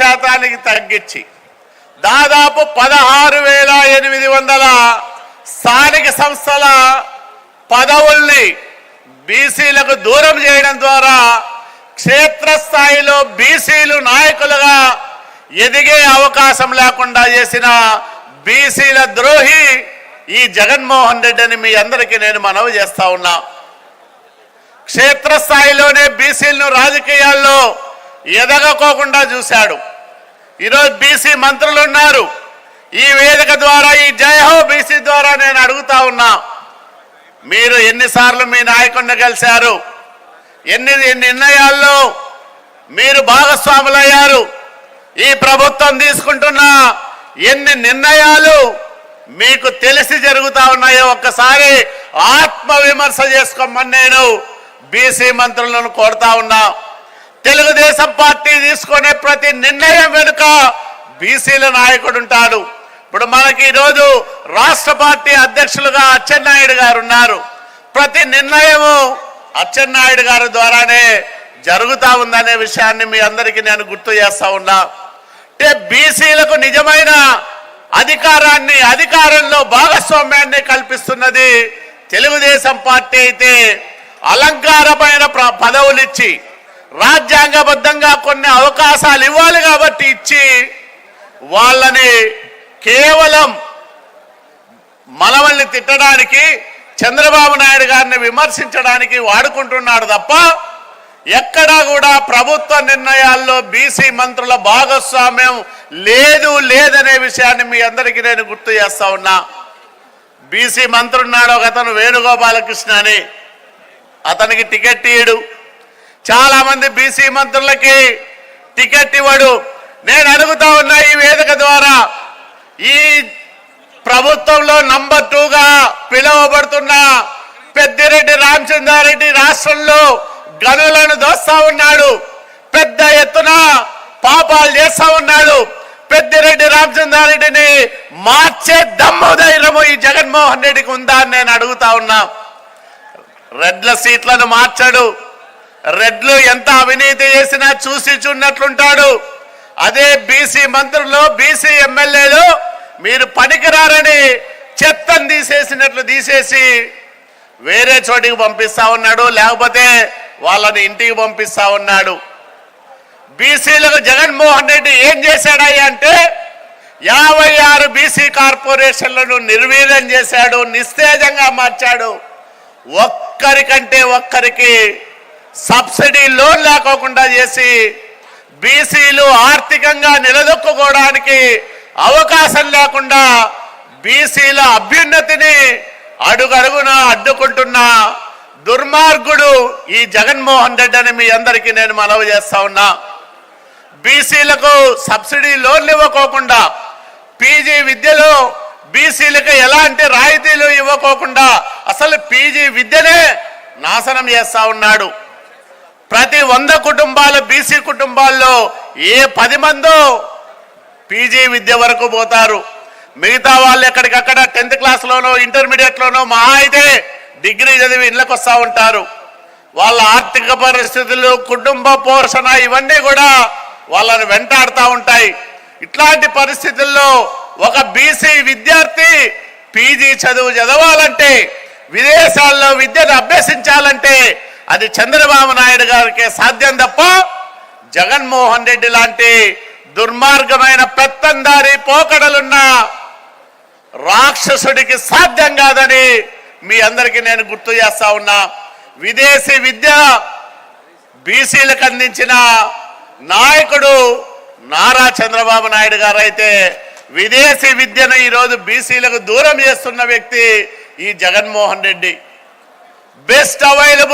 శాతానికి తగ్గించి. దాదాపు పదహారు వేల ఎనిమిది వందల స్థానిక సంస్థల పదవుల్ని బీసీలకు దూరం చేయడం ద్వారా క్షేత్రస్థాయిలో బీసీలు నాయకులుగా ఎదిగే అవకాశం లేకుండా చేసిన బీసీల ద్రోహి ఈ జగన్మోహన్ రెడ్డి అని మీ అందరికీ నేను మనవి చేస్తా ఉన్నా. క్షేత్రస్థాయిలోనే బీసీలను రాజకీయాల్లో ఎదగకోకుండా చూశాడు. ఈరోజు బీసీ మంత్రులు ఉన్నారు. ఈ వేదిక ద్వారా ఈ జయహో బీసీ ద్వారా నేను అడుగుతా ఉన్నా మీరు ఎన్నిసార్లు మీ నాయకుడిని కలిశారు? ఎన్ని నిర్ణయాల్లో మీరు భాగస్వాములయ్యారు? ఈ ప్రభుత్వం తీసుకుంటున్న ఎన్ని నిర్ణయాలు మీకు తెలిసి జరుగుతా ఉన్నాయో ఒక్కసారి ఆత్మ విమర్శ చేసుకోమని నేను బీసీ మంత్రులను కోరుతా ఉన్నా. తెలుగుదేశం పార్టీ తీసుకునే ప్రతి నిర్ణయం వెనుక బీసీల నాయకుడు ఉంటాడు. ఇప్పుడు మనకి ఈరోజు రాష్ట్ర పార్టీ అధ్యక్షులుగా అచ్చెన్నాయుడు గారు ఉన్నారు. ప్రతి నిర్ణయము అచ్చెన్నాయుడు గారి ద్వారానే జరుగుతా ఉందనే విషయాన్ని మీ అందరికీ నేను గుర్తు చేస్తా ఉన్నా. అంటే బీసీలకు నిజమైన అధికారాన్ని అధికారంలో భాగస్వామ్యాన్ని కల్పిస్తున్నది తెలుగుదేశం పార్టీ అయితే అలంకారమైన ప్ర- పదవులు ఇచ్చి రాజ్యాంగబద్ధంగా కొన్ని అవకాశాలు ఇవ్వాలి కాబట్టి ఇచ్చి వాళ్ళని కేవలం మనవల్ని తిట్టడానికి చంద్రబాబు నాయుడు గారిని విమర్శించడానికి వాడుకుంటున్నాడు తప్ప ఎక్కడా కూడా ప్రభుత్వ నిర్ణయాల్లో బీసీ మంత్రుల భాగస్వామ్యం లేదు లేదనే విషయాన్ని మీ అందరికీ నేను గుర్తు చేస్తా ఉన్నా. బీసీ మంత్రున్నాడు ఒక అతను వేణుగోపాలకృష్ణ అని. అతనికి టికెట్ ఇయ్యడు. చాలా మంది బీసీ మంత్రులకి టికెట్ ఇవ్వడు. నేను అడుగుతా ఉన్నా ఈ వేదిక ద్వారా ఈ ప్రభుత్వంలో నంబర్ టూగా పిలువబడుతున్న పెద్దిరెడ్డి రామచంద్రారెడ్డి రాష్ట్రంలో గనులను దోస్తా ఉన్నాడు. పెద్ద ఎత్తున పాపాలు చేస్తా ఉన్నాడు. పెద్దిరెడ్డి రామచంద్రారెడ్డిని మార్చే దమ్ము ధైర్యము ఈ జగన్మోహన్ రెడ్డికి ఉందా అని నేను అడుగుతా ఉన్నా. రెడ్ల సీట్లను మార్చాడు. రెడ్లు ఎంత అవినీతి చేసినా చూసి చూన్నట్లుంటాడు అదే బీసీ మంత్రులు బీసీ ఎమ్మెల్యేలు మీరు పనికిరారని చెత్తను తీసేసినట్లు తీసేసి వేరే చోటికి పంపిస్తా ఉన్నాడు లేకపోతే వాళ్ళని ఇంటికి పంపిస్తా ఉన్నాడు. బీసీలకు జగన్మోహన్ రెడ్డి ఏం చేశాడయ్యా అంటే యాభై ఆరు బీసీ కార్పొరేషన్లను నిర్వీర్యం చేశాడు నిస్తేజంగా మార్చాడు. ఒక్కరికంటే ఒక్కరికి సబ్సిడీ లోన్ లేకోకుండా చేసి బీసీలు ఆర్థికంగా నిలదొక్కుకోవడానికి అవకాశం లేకుండా బీసీల అభ్యున్నతిని అడుగడుగున అడ్డుకుంటున్న దుర్మార్గుడు ఈ జగన్మోహన్ రెడ్డి అని మీ అందరికీ నేను మనవి చేస్తా ఉన్నా. బీసీలకు సబ్సిడీ లోన్లు ఇవ్వకోకుండా పీజీ విద్యలో బీసీలకు ఎలాంటి రాయితీలు ఇవ్వకోకుండా అసలు పీజీ విద్యనే నాశనం చేస్తా ఉన్నాడు. ప్రతి వంద కుటుంబాలు బీసీ కుటుంబాల్లో ఏ పది మందో పీజీ విద్య వరకు పోతారు. మిగతా వాళ్ళు ఎక్కడికక్కడ టెన్త్ క్లాస్లోనో ఇంటర్మీడియట్లోనో మహా అయితే డిగ్రీ చదివి ఇళ్ళకి వస్తూ ఉంటారు. వాళ్ళ ఆర్థిక పరిస్థితులు కుటుంబ పోషణ ఇవన్నీ కూడా వాళ్ళని వెంటాడుతూ ఉంటాయి. ఇట్లాంటి పరిస్థితుల్లో ఒక బీసీ విద్యార్థి పీజీ చదువు చదవాలంటే విదేశాల్లో విద్యను అభ్యసించాలంటే అది చంద్రబాబు నాయుడు గారికి సాధ్యం తప్ప జగన్మోహన్ రెడ్డి లాంటి దుర్మార్గమైన పెత్తందారి పోకడలున్న రాక్షసుడికి సాధ్యం కాదని మీ అందరికీ నేను గుర్తు చేస్తా ఉన్నా. విదేశీ విద్య బీసీలకు అందించిన నాయకుడు నారా చంద్రబాబు నాయుడు గారు అయితే విదేశీ విద్యను ఈరోజు బీసీలకు దూరం చేస్తున్న వ్యక్తి ఈ జగన్మోహన్ రెడ్డి. Best available